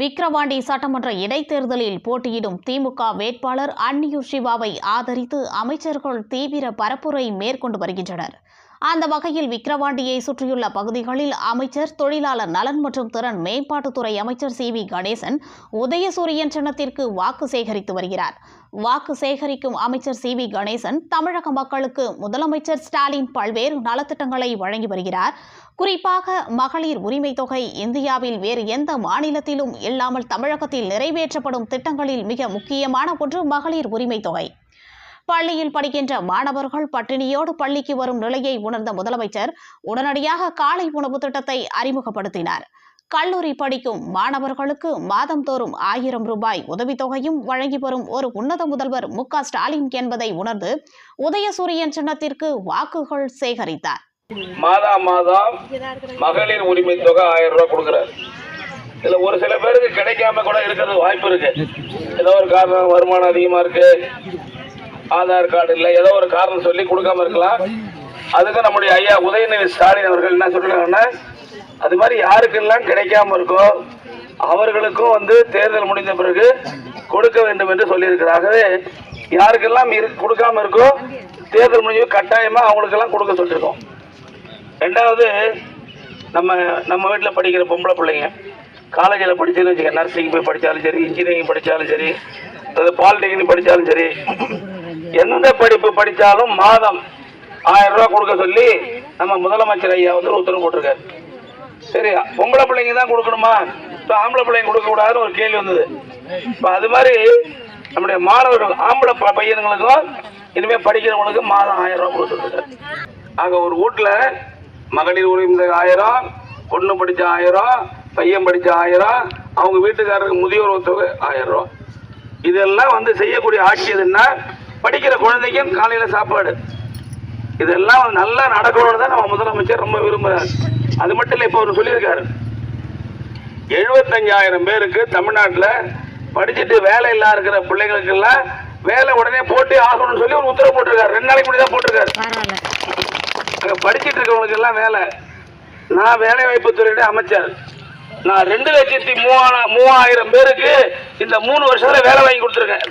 விக்கிரவாண்டி சட்டமன்ற இடைத்தேர்தலில் போட்டியிடும் திமுக வேட்பாளர் அன்னியூர் சிவாவை ஆதரித்து அமைச்சர்கள் தீவிர பரப்புரை மேற்கொண்டு வருகின்றனர். அந்த வகையில் விக்கிரவாண்டியை சுற்றியுள்ள பகுதிகளில் அமைச்சர் தொழிலாளர் நலன் மற்றும் திறன் மேம்பாட்டுத்துறை அமைச்சர் சி. வி. கணேசன் உதயசூரியன் சின்னத்திற்கு வாக்கு சேகரித்து வருகிறார். வாக்கு சேகரிக்கும் அமைச்சர் சி. வி. கணேசன் தமிழக மக்களுக்கு முதலமைச்சர் ஸ்டாலின் பல்வேறு நலத்திட்டங்களை வழங்கி வருகிறார். குறிப்பாக மகளிர் உரிமை தொகை இந்தியாவில் வேறு எந்த மாநிலத்திலும் இல்லாமல் தமிழகத்தில் நிறைவேற்றப்படும் திட்டங்களில் மிக முக்கியமான ஒன்று மகளிர் உரிமை தொகை. பள்ளியில் படிக்கின்ற மாணவர்கள் பட்டினியோடு பள்ளிக்கு வரும் நிலையை உணர்ந்த முதலமைச்சர் உடனடியாக காலை உணவு திட்டத்தை அறிமுகப்படுத்தினார். கல்லூரி படிக்கும் மாணவர்களுக்கு மாதந்தோறும் ஆயிரம் ரூபாய் உதவித்தொகையும் வழங்கி வரும் ஒரு உன்னத முதல்வர் மு க ஸ்டாலின் என்பதை உணர்ந்து உதயசூரியன் சின்னத்திற்கு வாக்குகள் சேகரித்தார். மாதா மாதம் மகளிர் உரிமை தொகை ஆயிரம் ரூபாய் கொடுக்குறாரு. இதுல ஒரு சில பேருக்கு கிடைக்காம கூட இருக்கிறது வாய்ப்பு இருக்கு. ஏதோ ஒரு காரணம் வருமானம் அதிகமா இருக்கு. ஆதார் கார்டு இல்லை ஏதோ ஒரு காரணம் சொல்லி கொடுக்காம இருக்கலாம். அதுக்கு நம்முடைய ஐயா உதயநிதி ஸ்டாலின் அவர்கள் என்ன சொல்றாங்கன்னா அது மாதிரி யாருக்கெல்லாம் கிடைக்காம இருக்கோ அவர்களுக்கும் வந்து தேர்தல் முடிந்த பிறகு கொடுக்க வேண்டும் என்று சொல்லியிருக்கிறார்களே யாருக்கெல்லாம் இரு கொடுக்காம இருக்கோ தேர்தல் முடிஞ்சு கட்டாயமா அவங்களுக்கெல்லாம் கொடுக்க சொல்லியிருக்கோம். ரெண்டாவது நம்ம நம்ம வீட்டில் படிக்கிற பொம்பளை பிள்ளைங்க காலேஜில் படிச்சுன்னு வச்சுக்க நர்சிங் போய் படித்தாலும் சரி இன்ஜினியரிங் படித்தாலும் சரி அது பாலிடெக்னிக் படித்தாலும் சரி எந்த படிப்பு படித்தாலும் மாதம் ஆயிரம் ரூபாய் கொடுக்க சொல்லி நம்ம முதலமைச்சர் ஐயா வந்து ஒரு உத்தரவு போட்டிருக்காரு. சரியா பொம்பளை பிள்ளைங்க தான் கொடுக்கணுமா? இப்போ ஆம்பளை பிள்ளைங்க கொடுக்கக்கூடாதுன்னு ஒரு கேள்வி வந்தது. இப்போ அது மாதிரி நம்முடைய மாணவர்கள் ஆம்பளை ப- பையனுங்களுக்கும் இனிமேல் படிக்கிறவங்களுக்கும் மாதம் ஆயிரம் ரூபாய் கொடுத்துருக்காரு ஆக ஒரு வீட்டில் மகளிர் உரிமை ஆயிரம் பொண்ணு படித்த ஆயிரம் பையன் படித்த ஆயிரம் அவங்க வீட்டுக்காரருக்கு முதியோர் தொகை ஆயிரம் ரூபா இதெல்லாம் வந்து செய்யக்கூடிய ஆட்சி எதுன்னா படிக்கிற குழந்தைக்கும் காலையில் சாப்பாடு. இதெல்லாம் நல்லா நடக்கணும்னு தான் நம்ம முதலமைச்சர் ரொம்ப விரும்புகிறார் அது மட்டும் இல்லை இப்போ அவர் சொல்லியிருக்காரு. எழுபத்தஞ்சாயிரம் பேருக்கு தமிழ்நாட்டில் படிச்சுட்டு வேலை இல்லாத இருக்கிற பிள்ளைங்களுக்கெல்லாம் வேலை உடனே போட்டு ஆகணும்னு சொல்லி ஒரு உத்தரவு போட்டிருக்காரு. ரெண்டு நாளைக்கு முன்னாடி தான் போட்டிருக்காரு அங்கே படிச்சுட்டு இருக்கவங்களுக்கு எல்லாம் வேலை. நான் வேலை வாய்ப்பு துறையுடைய அமைச்சர். நான் ரெண்டு லட்சத்தி மூவாயிரம் மூவாயிரம் பேருக்கு இந்த மூணு வருஷத்துல வேலை வாங்கி கொடுத்துருக்கேன்.